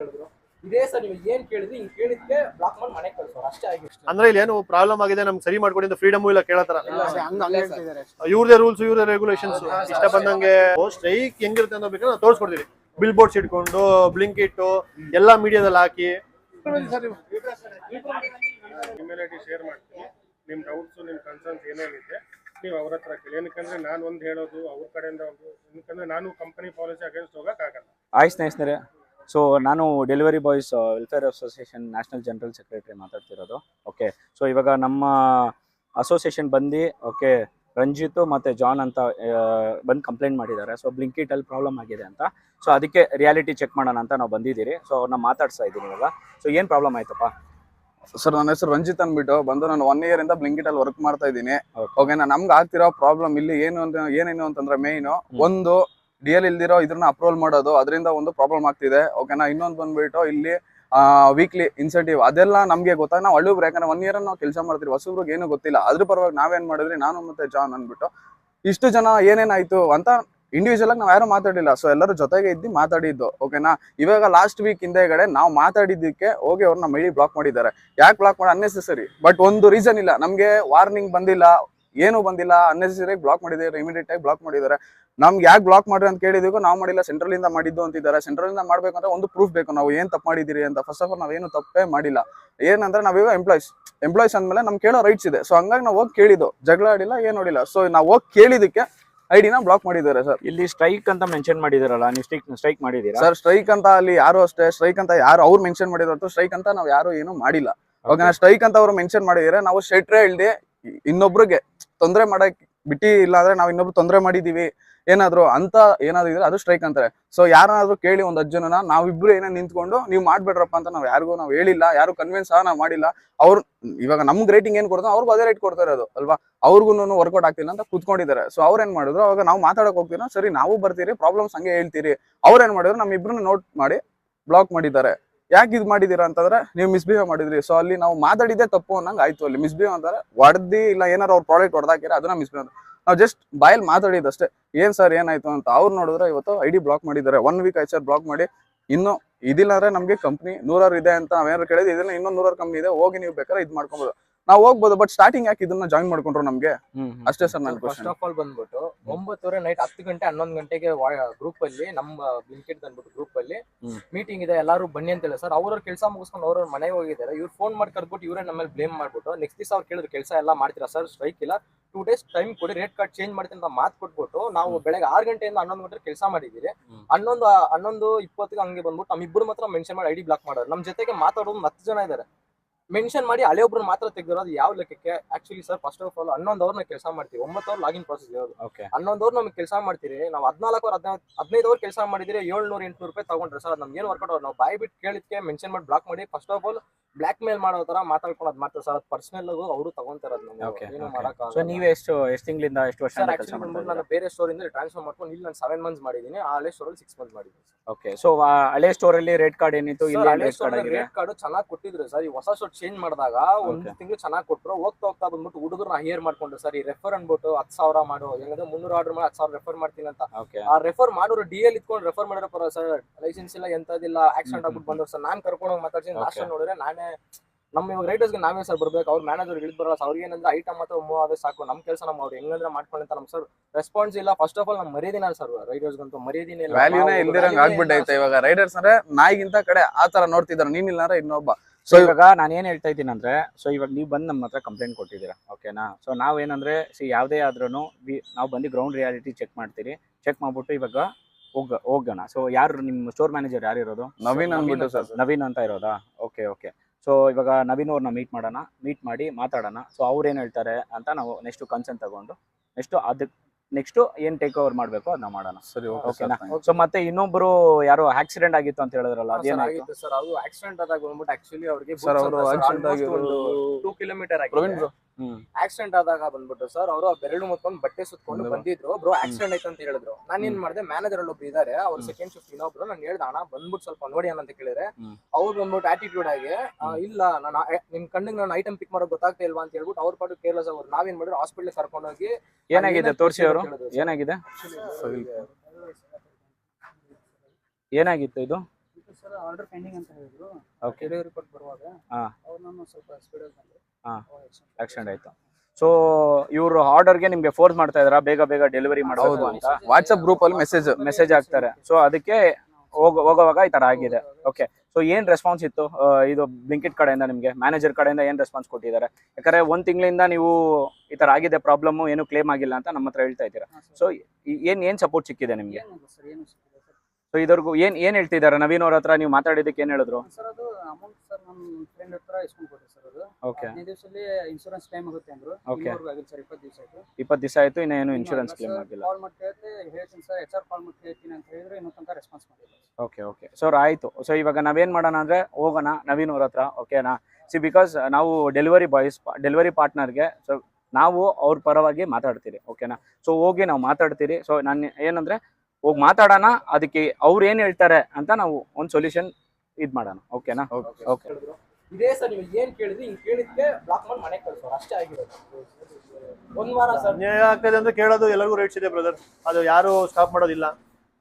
ಹೇಳಿದ್ರು ಇದೇ ಸರ್ ನೀವು ಏನ್ ಕೇಳಿದ್ರಿ ಹಿಂಗ್ ಕೇಳಿದ್ಕೆ ಬ್ಲಾಕ್ ಮಾಡಿ ಮನೆ ಕಳ್ಸೋರು. ಅಷ್ಟೇ ಆಗಿಷ್ಟು ಅಂದ್ರೆ ಇಲ್ಲಿ ಏನು ಪ್ರಾಬ್ಲಮ್ ಆಗಿದೆ ನಮ್ಗೆ ಸರಿ ಮಾಡ್ಕೊಡಿ ಅಂತ ಫ್ರೀಡಮ್ ಇಲ್ಲ ಕೇಳತ್ತಾರ? ಇವ್ರದೇ ರೂಲ್ಸ್ ಇವ್ರದೇ ರೆಗ್ಯುಲೇಷನ್ಸ್ ಇಷ್ಟ ಬಂದಂಗೆ ಸ್ಟ್ರೈಕ್ ಹೆಂಗಿರುತ್ತೆ ಅನ್ನೋ ಬೇಕಾದ್ರೆ ನಾವು ತೋರಿಸ್ಕೊಡ್ತೀವಿ ಬಿಲ್ ಬೋರ್ಡ್ಸ್ ಇಟ್ಕೊಂಡು ಬ್ಲಿಂಕ್ ಇಟ್ಟು ಎಲ್ಲಾ ಮೀಡಿಯಾದಲ್ಲಿ ಹಾಕಿ. ಇಮೇಲ್ ಐ ಶೇರ್ ಮಾಡ್ತೀನಿ ನಿಮ್ಮ ಡೌಟ್ಸ್ ನಿಮ್ಮ ಕನ್ಸರ್ನ್ಸ್ ಏನೇನಿದೆ ನೀವು ಅವ್ರ ಹತ್ರ ಕೇಳಿ. ಏನಕ್ಕಂದ್ರೆ ನಾನು ಒಂದು ಹೇಳೋದು ಅವ್ರ ಕಡೆಯಿಂದ ಒಂದು ಏನಕ್ಕಂದ್ರೆ ನಾನು ಕಂಪನಿ ಪಾಲಿಸಿ ಅಗೇನ್ಸ್ಟ್ ಹೋಗಕ್ಕಾಗಲ್ಲ ಆಯ್ಸ್ ಸ್ನೇಹಿತರೆ. ಸೊ ನಾನು delivery boys welfare association national general secretary ಮಾತಾಡ್ತಿರೋದು. ಓಕೆ ಸೊ ಇವಾಗ ನಮ್ಮ ಅಸೋಸಿಯೇಷನ್ ಬಂದು ಓಕೆ ರಂಜಿತ್ ಮತ್ತು ಜಾನ್ ಅಂತ ಬಂದು ಕಂಪ್ಲೇಂಟ್ ಮಾಡಿದ್ದಾರೆ. ಸೊ ಬ್ಲಿಂಕಿಟಲ್ಲಿ ಪ್ರಾಬ್ಲಮ್ ಆಗಿದೆ ಅಂತ. ಸೊ ಅದಕ್ಕೆ ರಿಯಾಲಿಟಿ ಚೆಕ್ ಮಾಡೋಣ ಅಂತ ನಾವು ಬಂದಿದ್ದೀರಿ. ಸೊ ಅವ್ರನ್ನ ಮಾತಾಡ್ತಾ ಇದ್ದೀನಿ ಇವಾಗ. ಸೊ ಏನು ಪ್ರಾಬ್ಲಮ್ ಆಯ್ತಪ್ಪ? ಸರ್ ನನ್ನ ಹೆಸರು ರಂಜಿತ್ ಅಂದ್ಬಿಟ್ಟು ಬಂದು ನಾನು ಒನ್ ಇಯರ್ ಇಂದ ಬ್ಲಿಂಕಿಟ್ ಅಲ್ಲಿ ವರ್ಕ್ ಮಾಡ್ತಾ ಇದ್ದೀನಿ. ಓಕೆ ಓಕೆನಾ ನಮ್ಗೆ ಆಗ್ತಿರೋ ಪ್ರಾಬ್ಲಮ್ ಇಲ್ಲಿ ಏನು ಅಂತ ಏನೇನು ಅಂತಂದ್ರೆ ಮೇಯ್ನು ಒಂದು ಡಿ ಎಲ್ ಇಲ್ದಿರೋ ಇದ್ರನ್ನ ಅಪ್ರೂವಲ್ ಮಾಡೋದು ಅದರಿಂದ ಒಂದು ಪ್ರಾಬ್ಲಮ್ ಆಗ್ತಿದೆ. ಓಕೆನಾ ಇನ್ನೊಂದು ಬಂದ್ಬಿಟ್ಟು ಇಲ್ಲಿ ವೀಕ್ಲಿ ಇನ್ಸೆಂಟಿವ್ ಅದೆಲ್ಲ ನಮಗೆ ಗೊತ್ತಾಗ, ನಾವು ಹಳ್ಳಿಬ್ರು ಯಾಕಂದ್ರೆ ಒನ್ ಇಯರ್ ನಾವು ಕೆಲಸ ಮಾಡ್ತೀವಿ ಹೊಸಬ್ರಿಗೆ ಏನು ಗೊತ್ತಿಲ್ಲ. ಅದ್ರ ಪರವಾಗಿ ನಾವೇನ್ ಮಾಡಿದ್ರಿ ನಾನು ಮತ್ತೆ ಜಾನ್ ಅಂದ್ಬಿಟ್ಟು, ಇಷ್ಟು ಜನ ಏನೇನಾಯ್ತು ಅಂತ ಇಂಡಿವಿಜುವಲ್ ಆಗಿ ನಾವು ಯಾರು ಮಾತಾಡಿಲ್ಲ ಸೊ ಎಲ್ಲರೂ ಜೊತೆಗೆ ಇದ್ದು ಮಾತಾಡಿದ್ದು. ಓಕೆನಾ ಇವಾಗ ಲಾಸ್ಟ್ ವೀಕ್ ಹಿಂದೆಗಡೆ ನಾವು ಮಾತಾಡಿದ್ದಕ್ಕೆ ಹೋಗಿ ಅವ್ರನ್ನ ಮೈಡಿ ಬ್ಲಾಕ್ ಮಾಡಿದ್ದಾರೆ. ಯಾಕೆ ಬ್ಲಾಕ್ ಮಾಡಿ ಅನ್ನೆಸೆಸರಿ ಬಟ್ ಒಂದು ರೀಸನ್ ಇಲ್ಲ. ನಮಗೆ ವಾರ್ನಿಂಗ್ ಬಂದಿಲ್ಲ. ಏನು ಬಂದಿಲ್ಲ ಅನ್ನೆಸೆಸರಿ ಬ್ಲಾಕ್ ಮಾಡಿದ್ದಾರೆ ಇಮಿಡಿಯೇಟ್ ಆಗಿ ಬ್ಲಾಕ್ ಮಾಡಿದ್ದಾರೆ. ನಮ್ಗೆ ಯಾಕೆ ಬ್ಲಾಕ್ ಮಾಡ್ರಿ ಅಂತ ಕೇಳಿದಕ್ಕೂ ನಾವು ಮಾಡಿಲ್ಲ ಸೆಂಟ್ರಲ್ ಇಂದ ಮಾಡಿದ್ದು ಅಂತಿದ್ದಾರೆ. ಸೆಂಟ್ರಲ್ ಇಂದ ಮಾಡ್ಬೇಕಂದ್ರೆ ಒಂದು ಪ್ರೂಫ್ ಬೇಕು. ನಾವು ಏನ್ ತಪ್ಪು ಮಾಡಿದಿರಿ ಅಂತ. ಫಸ್ಟ್ ಆಫ್ ಆಲ್ ನಾವೇನು ತಪ್ಪೇ ಮಾಡಿಲ್ಲ. ಏನಂದ್ರೆ ನಾವೀಗ ಎಂಪ್ಲಾಯ್ಸ್ ಎಂಪ್ಲಾಯ್ಸ್ ಅಂದ್ಮೇಲೆ ನಮ್ಗೆ ಕೇಳೋ ರೈಟ್ಸ್ ಇದೆ. ಸೊ ಹಂಗಾಗಿ ನಾವು ಹೋಗಿ ಕೇಳಿದ್ದು. ಜಗಳ ಆಡಿಲ್ಲ ಏನು ನೋಡಿಲ್ಲ ಸೊ ನಾವು ಹೋಗಿ ಕೇಳಿದಕ್ಕೆ ಐಡಿನ ಬ್ಲಾಕ್ ಮಾಡಿದ್ದಾರೆ ಸರ್ ಇಲ್ಲಿ ಸ್ಟ್ರೈಕ್ ಅಂತ ಮೆನ್ಷನ್ ಮಾಡಿದಾರಲ್ಲ ನೀವು ಸ್ಟ್ರೈಕ್ ಸ್ಟ್ರೈಕ್ ಮಾಡಿದೀರಾ ಸರ್ ಸ್ಟ್ರೈಕ್ ಅಂತ ಅಲ್ಲಿ ಯಾರು ಅಷ್ಟೇ ಸ್ಟ್ರೈಕ್ ಅಂತ ಯಾರು ಅವ್ರು ಮೆನ್ಷನ್ ಮಾಡಿದ್ರು ಸ್ಟ್ರೈಕ್ ಅಂತ ನಾವು ಯಾರು ಏನು ಮಾಡಿಲ್ಲ. ಅವಾಗ ಸ್ಟ್ರೈಕ್ ಅಂತ ಅವ್ರು ಮೆನ್ಷನ್ ಮಾಡಿದ್ರೆ ನಾವು ಶೆಟ್ರೆ ಇಲ್ದೆ ಇನ್ನೊಬ್ರಿಗೆ ತೊಂದರೆ ಮಾಡಕ್ ಬಿಟ್ಟಿ ಇಲ್ಲ ಅಂದ್ರೆ ನಾವು ಇನ್ನೊಬ್ರು ತೊಂದರೆ ಮಾಡಿದೀವಿ. ಏನಾದ್ರು ಅಂತ ಏನಾದ್ರು ಇದ್ರೆ ಅದು ಸ್ಟ್ರೈಕ್ ಅಂತಾರೆ. ಸೊ ಯಾರನ್ನಾದ್ರೂ ಕೇಳಿ ಒಂದ್ ಅಜ್ಜನ ನಾವಿಬ್ರು ಏನೋ ನಿಂತ್ಕೊಂಡು ನೀವು ಮಾಡ್ಬೇಡ್ರಪ್ಪ ಅಂತ ನಾವು ಯಾರಿಗೂ ನಾವು ಹೇಳಿಲ್ಲ, ಯಾರು ಕನ್ವಿನ್ಸ್ ಸಹ ನಾವು ಮಾಡಿಲ್ಲ. ಅವ್ರು ಇವಾಗ ನಮ್ಗೆ ರೇಟಿಂಗ್ ಏನ್ ಕೊಡ್ತಾರೆ ಅವ್ರಿಗೂ ಅದೇ ರೇಟ್ ಕೊಡ್ತಾರೆ ಅದು, ಅಲ್ವಾ? ಅವ್ರಿಗೂ ವರ್ಕೌಟ್ ಆಗ್ತಿಲ್ಲ ಅಂತ ಕೂತ್ಕೊಂಡಿದ್ದಾರೆ. ಸೊ ಅವ್ರ ಏನ್ ಮಾಡಿದ್ರು? ಅವಾಗ ನಾವು ಮಾತಾಡಕ್ ಹೋಗ್ತೀರಾ ಸರಿ, ನಾವು ಬರ್ತೀರಿ ಪ್ರಾಬ್ಲಮ್ಸ್ ಹಂಗೆ ಹೇಳ್ತೀರಿ. ಅವ್ರ ಏನ್ ಮಾಡಿದ್ರು? ನಮ್ಮಿಬ್ರು ನೋಟ್ ಮಾಡಿ ಬ್ಲಾಕ್ ಮಾಡಿದ್ದಾರೆ. ಯಾಕೆ ಇದು ಮಾಡಿದೀರ ಅಂತಂದ್ರೆ ನೀವು ಮಿಸ್ಬಿಹೇವ್ ಮಾಡಿದ್ರಿ. ಸೊ ಅಲ್ಲಿ ನಾವು ಮಾತಾಡಿದ್ದೆ ತಪ್ಪು ಅನ್ನಂಗೆ ಆಯ್ತು. ಅಲ್ಲಿ ಮಿಸ್ಬಿಹೇವ್ ಅಂತಾರೆ ಹೊಡೆದಿ ಇಲ್ಲ ಏನಾರು ಅವ್ರ ಪ್ರಾಡಕ್ಟ್ ಹೊಡೆದಾಕಿರ ಅದನ್ನ ಮಿಸ್ಬಿಹೇವ್ ಅಂತ ನಾವು ಜಸ್ಟ್ ಬಾಯಲ್ಲಿ ಮಾತಾಡಿದ್ದಷ್ಟೇ. ಏನ್ ಸರ್ ಏನಾಯ್ತು ಅಂತ ಅವ್ರು ನೋಡಿದ್ರೆ ಇವತ್ತು ಐ ಡಿ ಬ್ಲಾಕ್ ಮಾಡಿದ್ದಾರೆ. ಒನ್ ವೀಕ್ ಆಯ್ತು ಸರ್ ಬ್ಲಾಕ್ ಮಾಡಿ. ಇನ್ನು ಇದಿಲ್ಲ ಅಂದ್ರೆ ನಮಗೆ ಕಂಪ್ನಿ ನೂರಾರು ಇದೆ ಅಂತ ನಾವೇನಾರು ಕೇಳಿದ್ರೆ ಇದನ್ನ ಇನ್ನೊಂದು ನೂರಾರು ಕಂಪ್ನಿ ಇದೆ. ಹೋಗಿ ನೀವು ಬೇಕಾದ್ರೆ ಇದು ಮಾಡ್ಕೊಬೋದು. ನಾವು ಹೋಗ್ಬೋದು ಬಟ್ ಸ್ಟಾರ್ಟಿಂಗ್ ಯಾಕೆ ಇದನ್ನ ಜಾಯಿನ್ ಮಾಡ್ಕೊಂಡ್ರು ನಮ್ಗೆ? ಅಷ್ಟೇ ಸರ್ ನನ್ನ ಫಸ್ಟ್ ಆಫ್ ಆಲ್ ಬಂದ್ಬಿಟ್ಟು ಒಂಬತ್ತುವರೆ ನೈಟ್ ಹತ್ತು ಗಂಟೆ ಹನ್ನೊಂದು ಗಂಟೆಗೆ ಗ್ರೂಪ್ ಅಲ್ಲಿ ನಮ್ಮ ಬ್ಲಿಂಕೆಟ್ ಬಂದ್ಬಿಟ್ಟು ಗ್ರೂಪ್ ಅಲ್ಲಿ ಮೀಟಿಂಗ್ ಇದೆ ಎಲ್ಲರೂ ಬನ್ನಿ ಅಂತ ಹೇಳಿ ಸರ್ ಅವ್ರವ್ರ ಕೆಲಸ ಮುಗಿಸ್ಕೊಂಡು ಅವ್ರವ್ರ ಮನೆಗೆ ಹೋಗಿದ್ದಾರೆ. ಇವ್ರು ಫೋನ್ ಮಾಡಿ ಕರ್ಬಿಟ್ಟು ಇವರೇ ನಮ್ಮಲ್ಲಿ ಬ್ಲೇಮ್ ಮಾಡ್ಬಿಟ್ಟು ನೆಕ್ಸ್ಟ್ ದಿವಸ ಅವ್ರು ಕೇಳಿದ್ರು ಕೆಲಸ ಎಲ್ಲ ಮಾಡ್ತೀರಾ ಸರ್ ಸ್ಟ್ರೈಕ್ ಇಲ್ಲ. ಟೂ ಡೇಸ್ ಟೈಮ್ ಕೊಡಿ ರೇಟ್ ಕಾರ್ಡ್ ಚೇಂಜ್ ಮಾಡ್ತೀನಿ ಅಂತ ಮಾತು ಕೊಟ್ಬಿಟ್ಟು ನಾವು ಬೆಳಗ್ಗೆ ಆರು ಗಂಟೆಯಿಂದ ಹನ್ನೊಂದು ಗಂಟೆ ಕೆಲಸ ಮಾಡಿದ್ದೀರಿ. ಹನ್ನೊಂದು ಹನ್ನೊಂದು ಇಪ್ಪತ್ತಿಗೆ ಹಂಗೆ ಬಂದ್ಬಿಟ್ಟು ನಮ್ಮಿಬ್ಬರು ಮಾತ್ರ ಮೆನ್ಷನ್ ಮಾಡಿ ಐಡಿ ಬ್ಲಾಕ್ ಮಾಡೋರು. ನಮ್ಮ ಜೊತೆಗೆ ಮಾತಾಡೋದು ಹತ್ತು ಜನ ಇದ್ದಾರೆ ಮೆನ್ಷನ್ ಮಾಡಿ ಹಳೆ ಒಬ್ರು ಮಾತ್ರ ತೆಗೆದಿರೋದು ಯಾವ ಲೆಕ್ಕಕ್ಕೆ? Actually sir first of all ಹನ್ನೊಂದು ಅವ್ರನ್ನ ಕೆಲಸ ಮಾಡ್ತೀವಿ. ಒಂಬತ್ತು ಅವ್ರ ಲಾಗಿನ್ ಪ್ರೊಸೆಸ್ ಇರೋದು. ಓಕೆ ಹನ್ನೊಂದು ಅವ್ರು ನಮ್ಗೆ ಕೆಲಸ ಮಾಡ್ತೀರಿ. ನಾವು ಹದಿನಾಲ್ಕು ಅವ್ರ ಹದಿನೈದು ಹದಿನೈದು ಅವ್ರು ಕೆಲಸ ಮಾಡಿದ್ರೆ ಏಳ್ನೂರ ಎಂಟ್ನೂರು ರೂಪಾಯಿ ತಗೊಂಡ್ರೆ ಸರ್ ನಮ್ಗೆ ಏನು ವರ್ಕೌಟ್ ನಾವು ಬಾಯಿ ಬಿಟ್ಟು ಕೇಳಿದ್ಕೆ ಮೆನ್ಷನ್ ಮಾಡಿ ಬ್ಲಾಕ್ ಮಾಡಿ. First of all blackmail ಮಾಡೋ ತರ ಮಾತಾಡ್ಕೊಂಡು ಮಾತ್ರ ಮಾಡ್ತಾರೆ ಸರ್ ಅದು ಪರ್ಸನಲ್ ಅವರು ತಗೊಂತಾರದು ಸೊ ನೀವೇ ಎಷ್ಟು ಎಷ್ಟು ತಿಂಗಳಿಂದ ಎಷ್ಟು ವರ್ಷ ನಾನು ಬೇರೆ ಸ್ಟೋರ್ ಇಂದ ಟ್ರಾನ್ಸ್ಫರ್ ಮಾಡ್ಕೊಂಡು ಇಲ್ಲಿ ನಾನು ಸೆವೆನ್ ಮಂತ್ಸ್ ಮಾಡಿದೀನಿ ಆ ಹಳೆ ಸ್ಟೋರ್ ಅಲ್ಲಿ ಸಿಕ್ಸ್ ಮಂತ್ಸ್ ಮಾಡಿದ್ದೀನಿ ಓಕೆ ಸೊ ಹಳೆ ಸ್ಟೋರ್ ಅಲ್ಲಿ ರೇಟ್ ಕಾರ್ಡ್ ಏನಿತ್ತು? ರೇಟ್ ಕಾರ್ಡ್ ಚೆನ್ನಾಗಿ ಕೊಟ್ಟಿದ್ರು ಸರ್ ಈ ಹೊಸ ಸ್ಟೋರ್ ಚೇಂಜ್ ಮಾಡಿದಾಗ ಒಂದು ತಿಂಗಳು ಚೆನ್ನಾಗಿ ಕೊಟ್ಟರು ಹೋಗ್ತಾ ಹೋಗ್ತಾ ಬಂದ್ಬಿಟ್ಟು ಹುಡುಗರನ್ನ ಹೈಯರ್ ಮಾಡ್ಕೊಂಡ್ರು ಸರ್ ಈ ರೆಫರ್ ಅನ್ಬಿಟ್ಟು ಹತ್ತು ಸಾವಿರ ಮಾಡು ಹೆಂಗಂದ್ರೆ ಮುನ್ನೂರು ಆರ್ಡರ್ ಮಾಡಿ ಹತ್ತು ಸಾವಿರ ರೆಫರ್ ಮಾಡ್ತೀನಿ ಅಂತ. ಆ ರೆಫರ್ ಮಾಡೋರು ಡಿ ಎಲ್ ಇತ್ಕೊಂಡು ರೆಫರ್ ಮಾಡಿರೋ ಸರ್ ಲೈಸೆನ್ಸ್ ಇಲ್ಲ ಎಂತದಿಲ್ಲ ಆಕ್ಸಿಡೆಂಟ್ ಆಗ್ಬಿಟ್ಟು ಬಂದ್ರು ಸರ್ ನಾನು ಕರ್ಕೊಂಡು ಹೋಗಿ ಮಾತಾಡ್ತೀನಿ ಲಾಸ್ಟ್. ನೋಡಿದ್ರೆ ನಾನೇ ನಮ್ಮ ಇವಾಗ ರೈಟರ್ಸ್ಗೆ ನಾವೇ ಸರ್ ಬರ್ಬೇಕು ಅವ್ರ ಮ್ಯಾನೇಜರ್ ಇಳಿದ್ ಬರಲ್ಲ ಅವ್ರಿಗೆ ಏನಂದ್ರೆ ಐಟಮ್ ಮಾತ್ರ ಮೂವ್ ಆದ್ರೆ ಸಾಕು. ನಮ್ಮ ಕೆಲಸ ನಮ್ಮ ಅವ್ರು ಹೆಂಗಂದ್ರೆ ಮಾಡ್ಕೊಳ್ಳಿ ಅಂತ ನಮ್ಮ ಸರ್ ರೆಸ್ಪಾನ್ಸ್ ಇಲ್ಲ. ಫಸ್ಟ್ ಆಫ್ ಆಲ್ ನಮ್ಮ ಮರ್ಯಾದಿನ ಸರ್ ರೈಡರ್ಸ್ಗಂತೂ ಮರ್ಯಾದಿನೇ ಇಲ್ಲ. ವ್ಯಾಲ್ಯೂನೇ ಇಲ್ದಿರಂಗ್ ಆಗ್ಬಿಟ್ಟೈತೆ ಇವಾಗ. ರೈಡರ್ಸ್ ಅಂದ್ರೆ ನಾಯಿಗಿಂತ ಕಡೆ ಆ ತರ ನೋಡ್ತಿದಾರೆ ನೀನಿಲ್ಲ ಅಂದ್ರೆ ಇನ್ನೊಬ್ಬ. ಸೊ ಇವಾಗ ನಾನು ಏನ್ ಹೇಳ್ತಾ ಇದ್ದೀನಿ ಅಂದ್ರೆ ಸೊ ಇವಾಗ ನೀವು ಬಂದು ನಮ್ಮ ಹತ್ರ ಕಂಪ್ಲೇಂಟ್ ಕೊಟ್ಟಿದ್ದೀರಾ? ಓಕೆನಾ ಸೊ ನಾವೇನಂದ್ರೆ ಸಿ ಯಾವುದೇ ಆದ್ರೂ ನಾವು ಬಂದು ಗ್ರೌಂಡ್ ರಿಯಾಲಿಟಿ ಚೆಕ್ ಮಾಡ್ತೀರಿ. ಚೆಕ್ ಮಾಡ್ಬಿಟ್ಟು ಇವಾಗ ಹೋಗ ಹೋಗೋಣ. ಸೊ ಯಾರು ನಿಮ್ಮ ಸ್ಟೋರ್ ಮ್ಯಾನೇಜರ್ ಯಾರು ಇರೋದು? ನವೀನ್ ಅಂದ್ಬಿಟ್ಟು ಸರ್ ನವೀನ್ ಅಂತ ಇರೋದಾ? ಓಕೆ ಓಕೆ ಸೊ ಇವಾಗ ನವೀನ್ ಅವ್ರನ್ನ ಮೀಟ್ ಮಾಡೋಣ ಮೀಟ್ ಮಾಡಿ ಮಾತಾಡೋಣ. ಸೊ ಅವ್ರು ಏನು ಹೇಳ್ತಾರೆ ಅಂತ ನಾವು ನೆಕ್ಸ್ಟ್ ಕನ್ಸರ್ನ್ ತಗೊಂಡು ನೆಕ್ಸ್ಟ್ ಅದಕ್ಕೆ ನೆಕ್ಸ್ಟ್ ಏನ್ ಟೇಕ್ ಓವರ್ ಮಾಡಬೇಕು ಅದನ್ನ ಮಾಡೋಣ. ಸರಿ ಓಕೆನಾ ಓಕೆ ಸೊ ಮತ್ತೆ ಇನ್ನೊಬ್ರು ಯಾರೋ ಆಕ್ಸಿಡೆಂಟ್ ಆಗಿತ್ತು ಅಂತ ಹೇಳಿದ್ರಲ್ಲ ಅದೇನಾಗಿತ್ತು ಸರ್ ಅದು ಆಕ್ಸಿಡೆಂಟ್ ಆದಾಗ ಬಂದ್ಬಿಟ್ಟು ಆಕ್ಚುಲಿ ಅವ್ರಿಗೆ Sir, ಅವ್ರು ಟೂ ಕಿಲೋಮೀಟರ್ ಆಗಿದೆ. ಆಕ್ಸಿಡೆಂಟ್ ಆದಾಗ ಬಂದ್ಬಿಟ್ಟು ಸರ್. ಅವರು ಬೆರಳು ಮುತ್ಕೊಂಡು ಬಟ್ಟೆ ಸುತ್ಕೊಂಡು ಬಂದಿದ್ರು. ಬ್ರೋ ಆಕ್ಸಿಡೆಂಟ್ ಆಯ್ತು ಅಂತ ಹೇಳಿದ್ರು. ನಾನು ಏನ್ ಮಾಡ್ದೆ ಮ್ಯಾನೇಜರ್ ಅಲ್ಲಿ ಒಬ್ರು ಇದಾರೆ. ಅವ್ರು ಸೆಕೆಂಡ್ ಶಿಫ್ಟ್ ಇನ್ನೊಬ್ರು. ನಾನು ಹೇಳ್ದೆ ಅಣ್ಣ ಬಂದ್ಬಿಟ್ಟು ಸ್ವಲ್ಪ ನೋಡಿ ಅಂತ ಕೇಳಿದ್ರೆ. ಅವ್ರು ಬಂದ್ಬಿಟ್ಟು ಆಟಿಟ್ಯೂಡ್ ಆಗಿ ಇಲ್ಲ ನಾನು ನಿಮ್ ಕಣ್ಣಿಗೆ ನಾನು ಐಟಮ್ ಪಿಕ್ ಮಾಡೋದು ಗೊತ್ತಾಗ್ತಾ ಇಲ್ವಾ? ಅಂತ ಹೇಳ್ಬಿಟ್ಟು ಅವ್ರ ಪಾಟು ಕೇರ್ಲೆಸ್ ಅವ್ರು ನಾವೇನ್ ಮಾಡಿದ್ರು ಹಾಸ್ಪಿಟಲ್ ಕರ್ಕೊಂಡೋಗಿ ಏನಾಗಿದೆ? ತೋರಿಸಿ ಅವರು ಏನಾಗಿದೆ? ಏನಾಗಿತ್ತು ಇದು? ಸರ್ ಆರ್ಡರ್ ಪೆಂಡಿಂಗ್ ಅಂತ ಹೇಳಿದ್ರು. ಓಕೆ ಡೆಲಿವರಿ ಕೊಟ್ಟು ಬರುವಾಗ ಹಾ. ಅವ್ರು ನಾನು ಸ್ವಲ್ಪ ಸ್ಪೀಡಲ್ಲಿ ಬಂದೆ ಹಾ. ಆಕ್ಸಿಡೆಂಟ್ ಆಯ್ತು. ಸೊ ಇವರು ಆರ್ಡರ್ಗೆ ನಿಮ್ಗೆ ಫೋರ್ಸ್ ಮಾಡ್ತಾ ಇದಾರ? ಬೇಗ ಬೇಗ ಡೆಲಿವರಿ ಮಾಡಬೇಕು ಅಂತ? ವಾಟ್ಸಪ್ ಗ್ರೂಪ್ ಅಲ್ಲಿ ಮೆಸೇಜ್ ಮೆಸೇಜ್ ಹಾಕ್ತಾರೆ. ಸೊ ಅದಕ್ಕೆ ಹೋಗ ಹೋಗೋವಾಗ ಈ ತರ ಆಗಿದೆ. ಓಕೆ ಸೊ ಏನ್ ರೆಸ್ಪಾನ್ಸ್ ಇತ್ತು? ಇದು ಬ್ಲಿಂಕಿಟ್ ಕಡೆಯಿಂದ ನಿಮ್ಗೆ? ಮ್ಯಾನೇಜರ್ ಕಡೆಯಿಂದ ಏನ್ ರೆಸ್ಪಾನ್ಸ್ ಕೊಟ್ಟಿದ್ದಾರೆ? ಯಾಕಂದ್ರೆ ಒಂದ್ ತಿಂಗಳಿಂದ ನೀವು ಈ ತರ ಆಗಿದೆ ಪ್ರಾಬ್ಲಮ್ ಏನು ಕ್ಲೇಮ್ ಆಗಿಲ್ಲ ಅಂತ ನಮ್ಮ ಹತ್ರ ಹೇಳ್ತಾ ಇದ್ದೀರಾ. ಸೊ ಏನ್ ಏನ್ ಸಪೋರ್ಟ್ ಸಿಕ್ಕಿದೆ ನಿಮ್ಗೆ? ಸೊ ಇದ್ರಿಗೂ ಏನ್ ಏನ್ ಹೇಳ್ತಿದ್ದಾರೆ? ನವೀನ್ ಅವ್ರ ಹತ್ರ ನೀವು ಮಾತಾಡಿದಕ್ಕೆ ಏನ್ ಹೇಳಿದ್ರು? ಸರ್ ಅದು ಅಮೌಂಟ್ ಸರ್ ನಮ್ಮ ಫ್ರೆಂಡ್ ಹತ್ರ ಇಸ್ಕೊಂಡು ಕೊಟ್ಟೆ ಸರ್ ಅದು. ಓಕೆ ಹದಿನೈದು ದಿವಸದಲ್ಲಿ ಇನ್ಶೂರೆನ್ಸ್ ಕ್ಲೈಮ್ ಆಗುತ್ತೆ ಅಂದ್ರು. ಇನ್ನೂವರೆಗೂ ಆಗಿಲ್ಲ ಸರ್ ಇಪ್ಪತ್ತು ದಿವಸ ಆಯ್ತು. ಇಪ್ಪತ್ತು ದಿವಸ ಆಯ್ತು ಇನ್ನೇನು ಇನ್ಶೂರೆನ್ಸ್ ಕ್ಲೇಮ್ ಆಗಿಲ್ಲ ಕಾಲ್ ಮಾಡಿ ಕೇಳ್ತೆ ಹೇಳ್ತೀನಿ ಸರ್. ಎಚ್ ಆರ್ ಕಾಲ್ ಮಾಡಿ ಹೇಳ್ತೀನಿ ಅಂತ ಹೇಳಿದ್ರೆ ಇನ್ನೂ ತನಕ ರೆಸ್ಪಾನ್ಸ್ ಮಾಡಿಲ್ಲ ಓಕೆ ಓಕೆ ಸರ್ ಆಯ್ತು. ಸೊ ಇವಾಗ ನಾವೇನ್ ಮಾಡೋಣ ಅಂದ್ರೆ ಹೋಗೋಣ ನವೀನ್ ಅವ್ರ ಹತ್ರ ಓಕೆನಾ ಸಿ ಬಿಕಾಸ್ ನಾವು ಡೆಲಿವರಿ ಬಾಯ್ಸ್ ಡೆಲಿವರಿ ಪಾರ್ಟ್ನರ್ಗೆ ಸೊ ನಾವು ಅವ್ರ ಪರವಾಗಿ ಮಾತಾಡ್ತೀರಿ ಓಕೆನಾ ಸೊ ಹೋಗಿ ನಾವು ಮಾತಾಡ್ತೀರಿ. ಸೊ ನಾನು ಏನಂದ್ರೆ ಹೋಗಿ ಮಾತಾಡೋಣ ಅದಕ್ಕೆ ಅವ್ರು ಏನ್ ಹೇಳ್ತಾರೆ ಅಂತ ನಾವು ಒಂದು ಸೊಲ್ಯೂಷನ್ ಇದ್ ಮಾಡೋಣ. ಓಕೆನಾ ಓಕೆ ಇದೇ ಸರ್ ನೀವು ಏನ್ ಕೇಳಿದ್ರಿ ಹಿಂಗ್ ಕೇಳಿದ್ಕೆ ಬ್ಲಾಕ್ ಮಾಡಿ ಮನೆಗೆ ಕಳ್ಸೋರು ಅಷ್ಟೇ ಆಗಿರೋದು. ಒಂದ್ ವಾರ ಸರ್. ಅನ್ಯಾಯ ಆಗ್ತದೆ ಅಂತ ಕೇಳೋದು ಎಲ್ಲರಿಗೂ ರೇಟ್ಸ್ ಇದೆ ಬ್ರದರ್ ಅದು ಯಾರು ಸ್ಟಾಪ್ ಮಾಡೋದಿಲ್ಲ.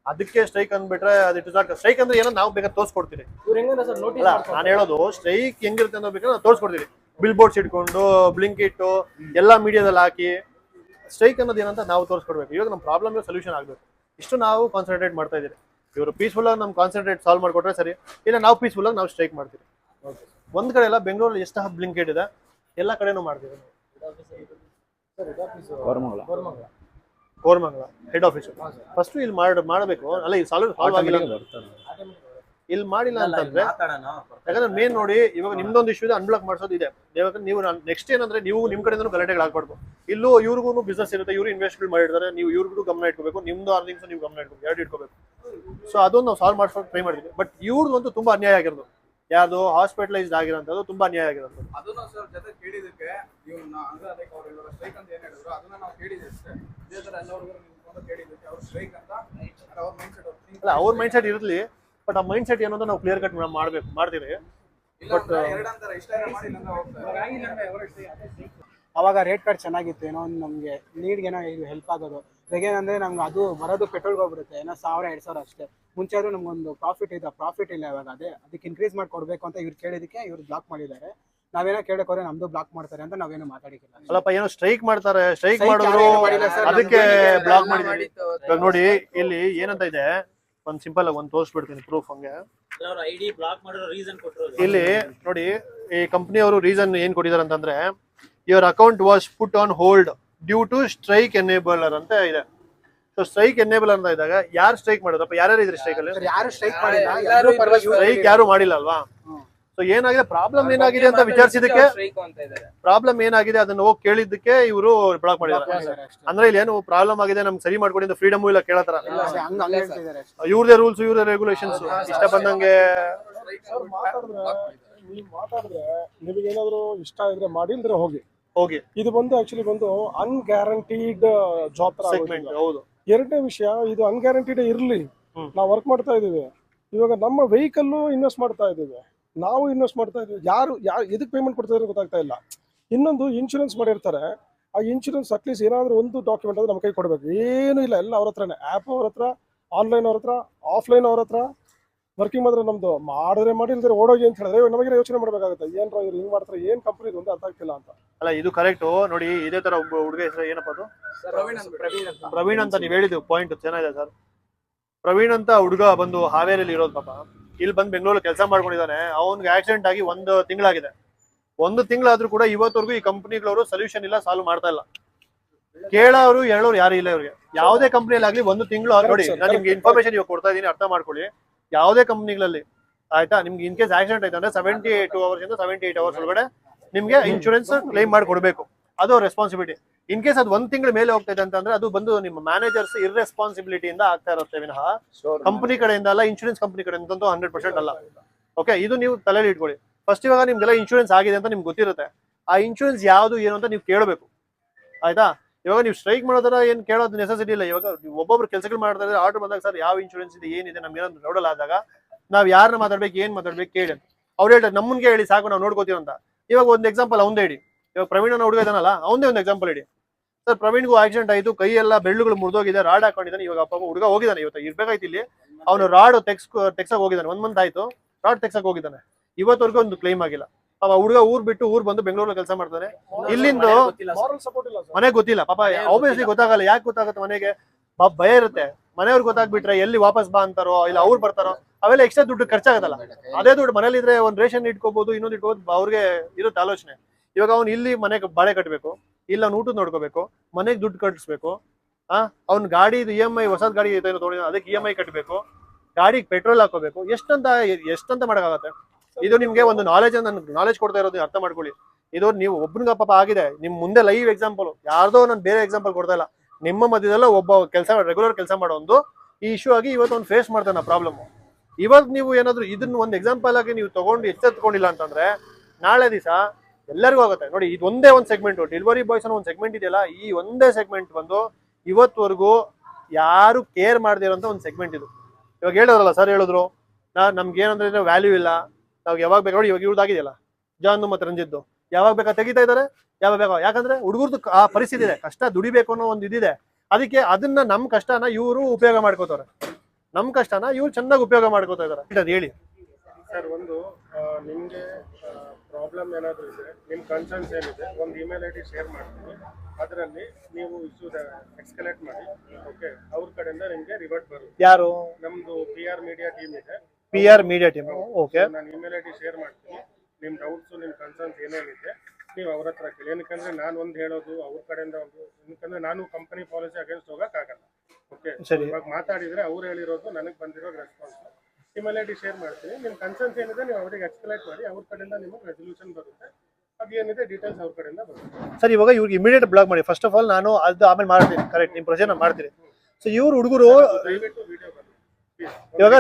ಅದಕ್ಕೆ ಸ್ಟ್ರೈಕ್ ಅಂದ್ಬಿಟ್ರೆ ಅದು ಇಟ್ ಇಸ್ ನಾಟ್ ಸ್ಟ್ರೈಕ್ ಅಂದ್ರೆ ಏನೋ ನಾವು ಬೇಕಾದ್ರೆ ಇವ್ರು ಹೆಂಗಂದ್ರೆ ಸರ್ ನೋಟಿಸ್ ಅಲ್ಲ ನಾನು ಹೇಳೋದು ಸ್ಟ್ರೈಕ್ ಹೆಂಗಿರುತ್ತೆ ಅಂತ ಬೇಕಾದ್ರೆ ನಾವು ತೋರಿಸ್ಕೊಡ್ತೀವಿ. ಬಿಲ್ ಬೋರ್ಡ್ಸ್ ಇಟ್ಕೊಂಡು ಬ್ಲಿಂಕ್ ಇಟ್ಟು ಎಲ್ಲ ಮೀಡಿಯಾದಲ್ಲಿ ಹಾಕಿ ಸ್ಟ್ರೈಕ್ ಅನ್ನೋದು ಏನಂತ ನಾವು ತೋರಿಸ್ಕೊಡ್ಬೇಕು. ಇವಾಗ ನಮ್ಮ ಪ್ರಾಬ್ಲಮ್ ಸೊಲ್ಯೂಷನ್ ಆಗಬೇಕು. ಇಷ್ಟು ನಾವು ಕಾನ್ಸಂಟ್ರೇಟ್ ಮಾಡ್ತಾ ಇದ್ದೀರಿ. ಇವರು ಪೀಸ್ಫುಲ್ ಆಗಿ ನಮ್ಮ ಕಾನ್ಸಂಟ್ರೇಟ್ ಸಾಲ್ವ್ ಮಾಡಿಕೊಟ್ರೆ ಸರಿ. ಇಲ್ಲ ನಾವು ಪೀಸ್ಫುಲ್ ಆಗಿ ನಾವು ಸ್ಟ್ರೈಕ್ ಮಾಡ್ತೀವಿ. ಒಂದ್ ಕಡೆ ಎಲ್ಲ ಬೆಂಗಳೂರಲ್ಲಿ ಎಷ್ಟು ಹಬ್ ಬ್ಲಿಂಕ್ ಇದೆ ಎಲ್ಲ ಕಡೆನೂ ಮಾಡ್ತೀವಿ. Koramangala. Koramangala head office first ಇಲ್ಲಿ ಮಾಡ ಮಾಡಬೇಕು. ಅಲ್ಲ ಇಲ್ಲಿ ಸಾಲ್ವ್ ಸಾಲ್ವ್ ಆಗಿಲ್ಲ. ಇಲ್ಲಿ ಮಾಡಿಲ್ಲ ಅಂತಂದ್ರೆ ಯಾಕಂದ್ರೆ ಮೇನ್ ನೋಡಿ ಇವಾಗ ನಿಮ್ದೊಂದು ಇಶ್ಯೂ ಇದೆ ಅನ್ಬ್ಲಾಕ್ ಮಾಡಿಸೋದು ಇದೆ. ಯಾಕಂದ್ರೆ ನೀವು ನೆಕ್ಸ್ಟ್ ಏನಂದ್ರೆ ನೀವು ನಿಮ್ ಕಡೆಯಿಂದ ಗಲಾಟೆಗಳು ಆಗ್ಬಾರ್ದು. ಇಲ್ಲೂ ಇವ್ರಿಗೂ ಬಿಸ್ನೆಸ್ ಇರುತ್ತೆ ಇವ್ರು ಇನ್ವೆಸ್ಟ್ಮೆಂಟ್ ಮಾಡಿರ್ತಾರೆ ನೀವು ಇವ್ರಿಗೂ ಗಮನ ಇಟ್ಕೋಬೇಕು ನಿಮ್ದು ಅರ್ನಿಂಗ್ಸ್ ನೀವು ಗಮನ ಇಟ್ಕೋಬೇಕು ಎರಡು ಇಟ್ಕೋಬೇಕು. ಸೊ ಅದೊಂದು ನಾವು ಸಾಲ್ವ್ ಮಾಡ್ಸೋಕೆ ಟ್ರೈ ಮಾಡಿದ್ವಿ. ಬಟ್ ಇವ್ರದ್ದು ತುಂಬಾ ಅನ್ಯಾಯ ಆಗಿರೋದು. ಯಾವುದು ಹಾಸ್ಪಿಟಲೈಸ್ಡ್ ಆಗಿರೋಂಥದ್ದು ತುಂಬಾ ಅನ್ಯಾಯ ಆಗಿರೋದು. ಅದನ್ನ ಸರ್ ಜೊತೆ ಕೇಳಿದಕ್ಕೆ ನೀವು ಅಂದ್ರೆ ಅದಕ್ಕೆ ಅವ್ರು ಸ್ಟ್ರೈಕ್ ಅಂತ ಏನ್ ಹೇಳಿದ್ರು ಅದನ್ನ ನಾವು ಕೇಳಿದ್ವಿ ಅಷ್ಟೇ. ಇದೇ ತರ ಎಲ್ಲರಿಗೂ ನಿಮ್ಕೊಂಡು ಕೇಳಿದಕ್ಕೆ ಅವ್ರು ಸ್ಟ್ರೈಕ್ ಅಂತ ಅವ್ರ ಮೈಂಡ್ ಸೆಟ್ ಅಲ್ಲ ಅವ್ರ ಮೈಂಡ್ ಸೆಟ್ ಇರಲಿ. ಬಟ್ ಆ ಮೈಂಡ್ ಸೆಟ್ ಏನೋ ಅಂತ ನಾವು ಕ್ಲಿಯರ್ ಕಟ್ ಮಾಡ್ಬೇಕು ಮಾಡ್ತೀವಿ. ಬಟ್ ಮಾಡಿ ಅವಾಗ ರೇಟ್ ಕಾರ್ಡ್ ಚೆನ್ನಾಗಿತ್ತು ಏನೋ ಒಂದು ನಮಗೆ ನೀಡ್ಗೇನೋ ಏನೋ ಇದು ಹೆಲ್ಪ್ ಆಗೋದು. ಹೇಗೇನಂದ್ರೆ ನಮ್ಗೆ ಅದು ಬರೋದು ಪೆಟ್ರೋಲ್ಗೆ ಹೋಗ್ಬಿಡುತ್ತೆ ಏನೋ ಸಾವಿರ ಎರಡು ಸಾವಿರ ಅಷ್ಟೇ. ಮುಂಚೆ ಆದ್ರೂ ನಮ್ಗೊಂದು ಪ್ರಾಫಿಟ್ ಇದೆ ಪ್ರಾಫಿಟ್ ಇಲ್ಲ ಇವಾಗ ಅದೇ. ಅದಕ್ಕೆ ಇನ್ಕ್ರೀಸ್ ಮಾಡಿ ಕೊಡಬೇಕು ಅಂತ ಇವ್ರು ಕೇಳಿದಕ್ಕೆ ಇವ್ರು ಬ್ಲಾಕ್ ಮಾಡಿದ್ದಾರೆ. ನಾವೇನೋ ಕೇಳಕ್ ಹೋದ್ರೆ ನಮ್ದು ಬ್ಲಾಕ್ ಮಾಡ್ತಾರೆ ಅಂತ ನಾವೇನು ಮಾತಾಡಿಕಿಲ್ಲ ಅಲ್ಲಪ್ಪ ಏನೋ ಸ್ಟ್ರೈಕ್ ಮಾಡ್ತಾರೆ ಸ್ಟ್ರೈಕ್ ಮಾಡಿದ್ರು ಅದಕ್ಕೆ ಬ್ಲಾಕ್ ಮಾಡಿದ್ದಾರೆ. ಇವಾಗ ನೋಡಿ ಇಲ್ಲಿ ಏನಂತ ಇದೆ ಒಂದ್ ಸಿಂಪಲ್ ಆಗಿ ಒಂದ್ ತೋರಿಸ್ಬಿಡ್ತೀನಿ ಪ್ರೂಫ್ ಹಂಗೆ. ಐಡಿ ಬ್ಲಾಕ್ ಮಾಡಿರೋ ರೀಸನ್ ಕೊಟ್ಟರು ಇಲ್ಲಿ ನೋಡಿ ಈ ಕಂಪ್ನಿ ಅವರು ರೀಸನ್ ಏನ್ ಕೊಟ್ಟಿದ್ದಾರೆ ಅಂತಂದ್ರೆ your account was put on hold due to strike enabler ಅಂತ ಇದೆ. ಸೊ ಸ್ಟ್ರೈಕ್ ಎನೇಬಲ್ ಅಂತ ಇದ್ದಾಗ ಯಾರು ಸ್ಟ್ರೈಕ್ ಮಾಡೋದಪ್ಪ ಯಾರ್ಯಾರು ಇದ್ರಿ ಸ್ಟ್ರೈಕ್ ಅಲ್ಲಿ? ಯಾರು ಸ್ಟ್ರೈಕ್ ಮಾಡಿಲ್ಲ? ಸ್ಟ್ರೈಕ್ ಯಾರು ಮಾಡಿಲ್ಲ ಅಲ್ವಾ. ಸೊ ಏನಾಗಿದೆ? ಪ್ರಾಬ್ಲಮ್ ಏನಾಗಿದೆ ಅಂತ ವಿಚಾರಿಸಿದಕ್ಕೆ ಪ್ರಾಬ್ಲಮ್ ಏನಾಗಿದೆ ಅದನ್ನ ಹೋಗಿ ಕೇಳಿದ್ದಕ್ಕೆ ಇವರು ಬ್ಲಾಕ್ ಮಾಡಿದ್ದಾರೆ. ಅಂದ್ರೆ ಇಲ್ಲಿ ಏನು ಪ್ರಾಬ್ಲಮ್ ಆಗಿದೆ ನಮ್ಗೆ ಸರಿ ಮಾಡ್ಕೊಡಿ ಅಂತ ಫ್ರೀಡಮ್ ಇಲ್ಲ ಕೇಳತ್ತಾರ. ಇವ್ರದೇ ರೂಲ್ಸ್ ಇವ್ರದೇ ರೆಗ್ಯುಲೇಷನ್ಸ್ ಇಷ್ಟ ಬಂದಂಗೆ ನೀವು ನಿಮಗೆ ಏನಾದ್ರು ಇಷ್ಟ ಇದ್ರೆ ಮಾಡಿ ಇಲ್ದ್ರೆ ಹೋಗಿ. ಹೋಗಿ. ಇದು ಬಂದು ಆಕ್ಚುಲಿ ಬಂದು ಅನ್ಗ್ಯಾರಂಟೀಡ್ ಜಾಬ್ ಸೆಗ್ಮೆಂಟ್ ಹೌದು. ಎರಡನೇ ವಿಷಯ ಇದು ಅನ್ಗ್ಯಾರಂಟಿಡ್ ಇರಲಿ. ನಾವ್ ನಾವು ವರ್ಕ್ ಮಾಡ್ತಾ ಇದೀವಿ ಇವಾಗ ನಮ್ಮ ವೆಹಿಕಲ್ ಇನ್ವೆಸ್ಟ್ ಮಾಡ್ತಾ ಇದೀವಿ ನಾವು ಇನ್ವೆಸ್ಟ್ ಮಾಡ್ತಾ ಇದ್ವಿ. ಯಾರು ಯಾರು ಎದಕ್ಕೆ ಪೇಮೆಂಟ್ ಕೊಡ್ತಾ ಇದ್ದಾರೆ ಗೊತ್ತಾಗ್ತಾ ಇಲ್ಲ. ಇನ್ನೊಂದು ಇನ್ಶೂರೆನ್ಸ್ ಮಾಡಿರ್ತಾರೆ. ಆ ಇನ್ಶೂರೆನ್ಸ್ ಅಟ್ಲೀಸ್ಟ್ ಏನಾದರೂ ಒಂದು ಡಾಕ್ಯುಮೆಂಟ್ ಅದು ನಮ್ಮ ಕೈ ಕೊಡಬೇಕು. ಏನೂ ಇಲ್ಲ ಎಲ್ಲ ಅವ್ರ ಹತ್ರನೇ. ಆ್ಯಪ್ ಅವ್ರ ಹತ್ರ ಆನ್ಲೈನ್ ಅವ್ರ ಹತ್ರ ಆಫ್ಲೈನ್ ಅವ್ರ ಹತ್ರ. ವರ್ಕಿಂಗ್ ಮಾಡಿದ್ರೆ ನಮ್ದು ಮಾಡಿದ್ರೆ ಮಾಡಿ ಇಲ್ದ್ರೆ ಓಡೋಗಿ ಅಂತ ಹೇಳಿದ್ರೆ ನಮಗೆ ಯೋಚನೆ ಮಾಡಬೇಕಾಗುತ್ತೆ. ಏನ್ರ ಇವ್ರು ಹಿಂಗ್ ಮಾಡ್ತಾರೆ ಏನ್ ಕಂಪ್ನಿ ಇದು ಅಂತ ಅರ್ಥ ಆಗ್ತಿಲ್ಲ ಅಂತ. ಅಲ್ಲ ಇದು ಕರೆಕ್ಟ್ ನೋಡಿ ಇದೇ ತರ ಒಬ್ಬ ಹುಡುಗ ಹೆಸರು ಏನಪ್ಪ ಅದು? ಪ್ರವೀಣ್ ಅಂತ. ನೀವು ಅಂತ. ಪ್ರವೀಣ್ ಅಂತ ನೀವ್ ಹೇಳಿದ್ದು ಪಾಯಿಂಟ್ ಚೆನ್ನಾಗಿದೆ ಸರ್. ಪ್ರವೀಣ್ ಅಂತ ಹುಡುಗ ಬಂದು ಹಾವೇರಿಯಲ್ಲಿ ಇರೋದು ಪಾಪ. ಇಲ್ಲಿ ಬಂದ್ ಬೆಂಗಳೂರಲ್ಲಿ ಕೆಲಸ ಮಾಡ್ಕೊಂಡಿದ್ದಾನೆ. ಅವನ್ಗೆ ಆಕ್ಸಿಡೆಂಟ್ ಆಗಿ ಒಂದು ತಿಂಗಳಾಗಿದೆ. ಒಂದು ತಿಂಗಳಾದ್ರೂ ಕೂಡ ಇವತ್ತವರೆಗೂ ಈ ಕಂಪನಿಗಳವರು ಸೊಲ್ಯೂಷನ್ ಇಲ್ಲ ಸಾಲ್ವ್ ಮಾಡ್ತಾ ಇಲ್ಲ. ಕೇಳೋರು ಹೇಳೋರು ಯಾರು ಇಲ್ಲ ಇವ್ರಿಗೆ. ಯಾವುದೇ ಕಂಪ್ನಿಯಲ್ಲಿ ಆಗ್ಲಿ ಒಂದು ತಿಂಗಳು ನೋಡಿ ನಾನು ನಿಮ್ಗೆ ಇನ್ಫಾರ್ಮೇಶನ್ ಇವಾಗ ಕೊಡ್ತಾ ಇದ್ದೀನಿ ಅರ್ಥ ಮಾಡ್ಕೊಳ್ಳಿ. ಯಾವುದೇ ಕಂಪ್ನಿಗಳಲ್ಲಿ ಆಯ್ತಾ? ನಿಮ್ಗೆ ಇನ್ ಕೇಸ್ ಆಕ್ಸಿಡೆಂಟ್ ಆಯ್ತು ಅಂದ್ರೆ ಸೆವೆಂಟಿ ಟೂ ಅವರ್ಸ್ ಇಂದ ಸೆವೆಂಟಿ ಏಟ್ ಅವರ್ಸ್ ಒಳಗಡೆ ನಿಮ್ಗೆ ಇನ್ಶೂರೆನ್ಸ್ ಕ್ಲೈಮ್ ಮಾಡಿ ಕೊಡಬೇಕು ಅದು ರೆಸ್ಪಾನ್ಸಿಬಿಲಿಟಿ ಇನ್ ಕೇಸ್ ಅದು ಒಂದ್ ತಿಂಗಳ ಮೇಲೆ ಹೋಗ್ತಾ ಇದೆ ಅಂತಂದ್ರೆ ಅದು ಬಂದು ನಿಮ್ಮ ಮ್ಯಾನೇಜರ್ಸ್ ಇರ್ರೆಸ್ಪಾನ್ಸಿಬಿಲಿಟಿಯಿಂದ ಆಗ್ತಾ ಇರುತ್ತೆ ವಿನಃ. ಕಂಪನಿ ಕಡೆಯಿಂದ ಅಲ್ಲ ಇನ್ಶೂರೆನ್ಸ್ ಕಂಪನಿ ಕಡೆಯಿಂದ ಹಂಡ್ರೆಡ್ ಪರ್ಸೆಂಟ್ ಅಲ್ಲ. ಓಕೆ ಇದು ನೀವು ತಲೆಯಲ್ಲಿ ಇಟ್ಕೊಳ್ಳಿ. ಫಸ್ಟ್ ಇವಾಗ ನಿಮ್ಗೆಲ್ಲ ಇನ್ಶೂರೆನ್ಸ್ ಆಗಿದೆ ಅಂತ ನಿಮ್ಗೆ ಗೊತ್ತಿರುತ್ತೆ. ಆ ಇನ್ಶೂರೆನ್ಸ್ ಯಾವುದು ಏನು ಅಂತ ನೀವು ಕೇಳಬೇಕು. ಆಯ್ತಾ? ಇವಾಗ ನೀವು ಸ್ಟ್ರೈಕ್ ಮಾಡೋದ್ರ ಏನ್ ಕೇಳೋದು ನೆಸೆಸಿಟಿ ಇಲ್ಲ. ಇವಾಗ ಒಬ್ಬೊಬ್ರು ಕೆಲಸಗಳು ಮಾಡ್ತಾ ಇದ್ರೆ ಆರ್ಡರ್ ಬಂದಾಗ ಸರ್ ಯಾವ ಇನ್ಶೂರೆನ್ಸ್ ಇದೆ ಏನಿದೆ ನಮ್ಗೆ ಏನಾದ್ರು ನೋಡಲ್ಲ ಆದಾಗ ನಾವ್ ಯಾರನ್ನ ಮಾತಾಡ್ಬೇಕು ಏನ್ ಮಾತಾಡ್ಬೇಕು ಕೇಳಿ ಅವ್ರು ಹೇಳ್ತಾರೆ ನಮ್ಮನ್ಗೆ ಹೇಳಿ ಸಾಕು ನಾವು ನೋಡ್ಕೋತೀವಿ ಅಂತ. ಇವಾಗ ಒಂದು ಎಕ್ಸಾಂಪಲ್ ಅವಂದೇ ಇಡಿ. ಇವಾಗ ಪ್ರವೀಣ್ ಅನ್ನೋ ಹುಡುಗ ಇದಾನಲ್ಲ ಅವಂದೇ ಒಂದು ಎಕ್ಸಾಂಪಲ್ ಇಡಿ. ಸರ್ ಪ್ರವೀಣ್ಗೂ ಆಕ್ಸಿಡೆಂಟ್ ಆಯ್ತು ಕೈ ಎಲ್ಲ ಬೆಳ್ಳುಗಳು ಮುರಿದೋಗಿದೆ ರಾಡ್ ಹಾಕೊಂಡಿದ್ದಾನೆ ಇವಾಗ ಅಪ್ಪ ಹುಡುಗ ಹೋಗಿದ್ದಾನೆ ಇವತ್ತು ಇರ್ಬೇಕಾಯ್ತು ಇಲ್ಲಿ. ಅವನು ರಾಡ್ ತೆಕ್ಸ್ ತೆಕ್ಸಕ್ ಹೋಗಿದ್ದಾನೆ ಒಂದ್ ಮಂತ್ ಆಯ್ತು ರಾಡ್ ತೆಗ್ಸಕ್ ಹೋಗಿದ್ದಾನೆ. ಇವತ್ತವರೆಗೂ ಒಂದು ಕ್ಲೈಮ್ ಆಗಿಲ್ಲ. ಪಾಪ ಹುಡುಗ ಊರ್ ಬಿಟ್ಟು ಊರ್ ಬಂದು ಬೆಂಗಳೂರಲ್ಲಿ ಕೆಲಸ ಮಾಡ್ತಾನೆ. ಇಲ್ಲಿಂದ ಗೊತ್ತಿಲ್ಲ ಸಪೋರ್ಟ್ ಇಲ್ಲ ಸರ್. ಮನೆಗೆ ಗೊತ್ತಿಲ್ಲ ಪಾಪ ಆಬ್ವಿಯಸ್ಲಿ ಗೊತ್ತಾಗಲ್ಲ ಯಾಕೆ ಗೊತ್ತಾಗುತ್ತೆ ಮನೆಗೆ? ಪಾಪ ಭಯ ಇರುತ್ತೆ. ಮನೆಯವ್ರಿಗೆ ಗೊತ್ತಾಗ್ಬಿಟ್ರೆ ಎಲ್ಲಿ ವಾಪಸ್ ಬಾ ಅಂತಾರೋ ಇಲ್ಲ ಅವ್ರು ಬರ್ತಾರೋ ಅವೆಲ್ಲ ಎಕ್ಸ್ಟ್ರಾ ದುಡ್ಡು ಖರ್ಚಾಗದಲ್ಲ ಅದೇ ದುಡ್ಡು ಮನೇಲಿ ಇದ್ರೆ ಒಂದ್ ರೇಷನ್ ಇಟ್ಕೋಬಹುದು ಇನ್ನೊಂದು ಇಟ್ಕೋಬಹುದು ಅವ್ರಿಗೆ ಇರುತ್ತೆ ಆಲೋಚನೆ. ಇವಾಗ ಅವ್ನು ಇಲ್ಲಿ ಮನೆಗೆ ಬಾಳೆ ಕಟ್ಟಬೇಕು ಇಲ್ಲ ಊಟ ನೋಡ್ಕೋಬೇಕು, ಮನೆಗೆ ದುಡ್ಡು ಕಟ್ಟಿಸ್ಬೇಕು ಆ, ಅವ್ನ ಗಾಡಿ ಇ ಎಂ ಐ ಹೊಸದ್ ಗಾಡಿ ಐತೆ ಅದಕ್ಕೆ ಇ ಎಂ ಐ ಕಟ್ಟಬೇಕು ಗಾಡಿಗೆ ಪೆಟ್ರೋಲ್ ಹಾಕೋಬೇಕು, ಎಷ್ಟಂತ ಎಷ್ಟಂತ ಮಾಡಕ್ಕಾಗತ್ತೆ? ಇದು ನಿಮ್ಗೆ ಒಂದು ನಾಲೆಜ್ ನಾಲೆಜ್ ಕೊಡ್ತಾ ಇರೋದು, ಅರ್ಥ ಮಾಡ್ಕೊಳ್ಳಿ. ಇದು ನೀವು ಒಬ್ಬನಿಗೆ ಪಾಪ ಆಗಿದೆ, ನಿಮ್ ಮುಂದೆ ಲೈವ್ ಎಕ್ಸಾಂಪಲ್ ಯಾರ್ದೋ ನಾನು ಬೇರೆ ಎಕ್ಸಾಂಪಲ್ ಕೊಡ್ತಾ ಇಲ್ಲ, ನಿಮ್ಮ ಮಧ್ಯದಲ್ಲ ಒಬ್ಬ ಕೆಲಸ ರೆಗ್ಯುಲರ್ ಕೆಲಸ ಮಾಡೋದು ಈ ಇಶ್ಯೂ ಆಗಿ ಇವತ್ತು ಒಂದು ಫೇಸ್ ಮಾಡ್ತಾನೆ ಪ್ರಾಬ್ಲಮ್ ಇವಾಗ ನೀವು ಏನಾದರೂ ಇದನ್ನ ಒಂದು ಎಕ್ಸಾಂಪಲ್ ಆಗಿ ನೀವು ತಗೊಂಡು ಎಚ್ಚೆತ್ಕೊಂಡಿಲ್ಲ ಅಂತಂದ್ರೆ, ನಾಳೆ ದಿವಸ ಎಲ್ಲರಿಗೂ ಆಗುತ್ತೆ. ನೋಡಿ, ಇದು ಒಂದೇ ಒಂದು ಸೆಗ್ಮೆಂಟ್ ಡೆಲಿವರಿ ಬಾಯ್ಸ್ ಅನ್ನೋ ಒಂದು ಸೆಗ್ಮೆಂಟ್ ಇದೆಯಲ್ಲ, ಈ ಒಂದೇ ಸೆಗ್ಮೆಂಟ್ ಬಂದು ಇವತ್ತವರೆಗೂ ಯಾರು ಕೇರ್ ಮಾಡದಿರೋ ಒಂದು ಸೆಗ್ಮೆಂಟ್ ಇದು. ಇವಾಗ ಹೇಳಿದ್ರಲ್ಲ ಸರ್ ಹೇಳಿದ್ರು, ನಾ, ನಮ್ಗೆ ಏನಂದ್ರೆ ವ್ಯಾಲ್ಯೂ ಇಲ್ಲ. ನಾವು ಯಾವಾಗ ಬೇಕು ನೋಡಿ, ಇವಾಗ ಇವ್ರದ್ದಾಗಿದೆಯಲ್ಲ ಜಾನ್ ಮತ್ತು ರಂಜಿದ್ದು. ಯಾವಾಗ ಬೇಕಾ ತೆಗಿತಾ ಇದ್ದಾರೆ ಯಾವಾಗ ಬೇಕಾ? ಯಾಕಂದ್ರೆ ಹುಡುಗರ್ದು ಆ ಪರಿಸ್ಥಿತಿ ಇದೆ. ಕಷ್ಟ ದುಡಿಬೇಕು ಅನ್ನೋ ಒಂದು ಇದಿದೆ. ಅದಕ್ಕೆ ಅದನ್ನ ನಮ್ಮ ಕಷ್ಟನ ಇವರು ಉಪಯೋಗ ಮಾಡ್ಕೋತಾರೆ ನಮ್ಮ ಕಷ್ಟನ ಇವ್ರು ಚೆನ್ನಾಗಿ ಉಪಯೋಗ ಮಾಡ್ಕೋತಾ ಇದಾರೆ. ಅದು ಹೇಳಿ. ಸರ್ ಒಂದು ನಿಮಗೆ ಪ್ರಾಬ್ಲಮ್ ಏನಾದರೂ ಇದೆ ನಿಮ್ಮ ಕನ್ಸರ್ನ್ಸ್ ಏನಿದೆ ಒಂದು ಇಮೇಲ್ ಐ ಡಿ ಶೇರ್ ಮಾಡ್ತೀನಿ. ಅದರಲ್ಲಿ ನೀವು ಇಶ್ಯೂ ಕಲೆಕ್ಟ್ ಮಾಡಿ. ಓಕೆ ಅವ್ರ ಕಡೆಯಿಂದ ನಿಮಗೆ ರಿವರ್ಟ್ ಬರುತ್ತೆ. ಯಾರು? ನಮ್ಮದು ಪಿ ಆರ್ ಮೀಡಿಯಾ ಟೀಮ್ ಇದೆ. P R media team okay ನಾನು ಇಮೇಲ್ ಐ ಡಿ ಶೇರ್ ಮಾಡ್ತೀನಿ ನಿಮ್ಮ ಡೌಟ್ಸು ನಿಮ್ಮ ಕನ್ಸರ್ನ್ಸ್ ಏನೇನಿದೆ ನೀವು ಅವ್ರ ಹತ್ರ ಕೇಳಿ. ಏನಕ್ಕಂದ್ರೆ ನಾನು ಒಂದು ಹೇಳೋದು ಅವ್ರ ಕಡೆಯಿಂದ ಒಂದು ಏನಕ್ಕಂದ್ರೆ ನಾನು ಕಂಪನಿ ಪಾಲಿಸಿ ಅಗೇನ್ಸ್ಟ್ ಹೋಗೋಕ್ಕಾಗಲ್ಲ ಓಕೆ ಸರಿ. ಇವಾಗ ಮಾತಾಡಿದ್ರೆ ಅವ್ರು ಹೇಳಿರೋದು ನನಗೆ ಬಂದಿರೋ ರೆಸ್ಪಾನ್ಸ್ ಐ ಡಿ ಶೇರ್ ಮಾಡ್ತೀನಿ. ನಿಮ್ಮ ಕನ್ಸರ್ನ್ಸ್ ಏನಿದೆ ನೀವು ಅವ್ರಿಗೆ ಎಕ್ಸ್ಪ್ಲೈಟ್ ಮಾಡಿ ಅವ್ರ ಕಡೆಯಿಂದ ನಿಮಗೆ ರೆಸೊಲ್ಯೂಷನ್ ಬರುತ್ತೆ. ಅದೇನಿದೆ ಡೀಟೇಲ್ಸ್ ಅವ್ರ ಕಡೆಯಿಂದ ಬರುತ್ತೆ. ಸರ್ ಇವಾಗ ಇವ್ರಿಗೆ ಇಮಿಡಿಯೇಟ್ ಬ್ಲಾಕ್ ಮಾಡಿ. ಫಸ್ಟ್ ಆಫ್ ಆಲ್ ನಾನು ಅದು ಆಮೇಲೆ ಮಾಡ್ತೀನಿ. ಕರೆಕ್ಟ್ ನಿಮ್ಮ ಪ್ರಶ್ನೆ ನಾನು ಮಾಡ್ತೀನಿ. ಸೊ ಇವ್ರು ಹುಡುಗರು ಇವಾಗ